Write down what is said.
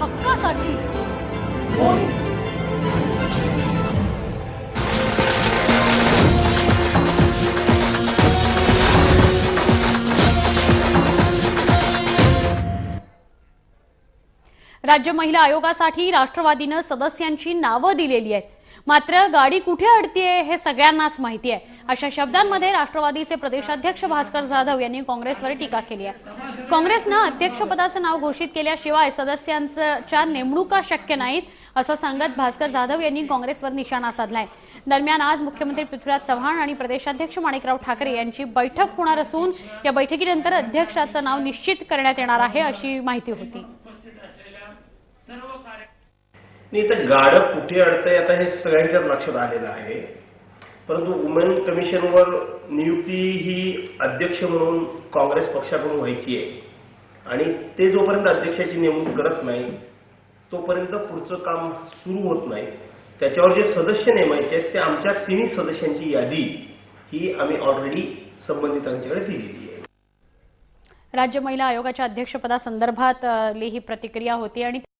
हक्कासाठी. राज्य महिला आयोगासाठी राष्ट्रवादीनं सदस्यांची नावं दिलेली आहेत. मात्र गाडी कुठे अडतीये हे सगळ्यांनाच माहिती आहे. अशा शब्दांमध्ये राष्ट्रवादीचे प्रदेशाध्यक्ष भास्कर जाधव यांनी काँग्रेसवर टीका केली आहे. काँग्रेसनं अध्यक्षपदाचं नाव घोषित केल्याशिवाय सदस्यांच्या नेमणुका शक्य नाहीत असं सांगत भास्कर जाधव यांनी काँग्रेसवर निशाणा साधलाय. दरम्यान आज मुख्यमंत्री पृथ्वीराज चव्हाण आणि प्रदेशाध्यक्ष माणिकराव ठाकरे यांची बैठक होणार असून या बैठकीनंतर अध्यक्षाचं नाव निश्चित करण्यात येणार आहे अशी माहिती होती. नाही तर गाडं कुठे अडतंय आता हे सगळ्यांच्याच लक्षात आलेलं आहे. परंतु वुमेन कमिशनवर नियुक्ती ही अध्यक्ष म्हणून काँग्रेस पक्षाकडून व्हायची आहे. आणि ते जोपर्यंत अध्यक्षाची नेमणूक करत नाही तोपर्यंत पुढचं काम सुरू होत नाही. त्याच्यावर जे सदस्य नेमायचे आहेत ते आमच्या तिन्ही सदस्यांची यादी ही आम्ही ऑलरेडी संबंधितांच्याकडे दिलेली आहे. राज्य महिला आयोगाच्या अध्यक्षपदासंदर्भात ही प्रतिक्रिया होती आणि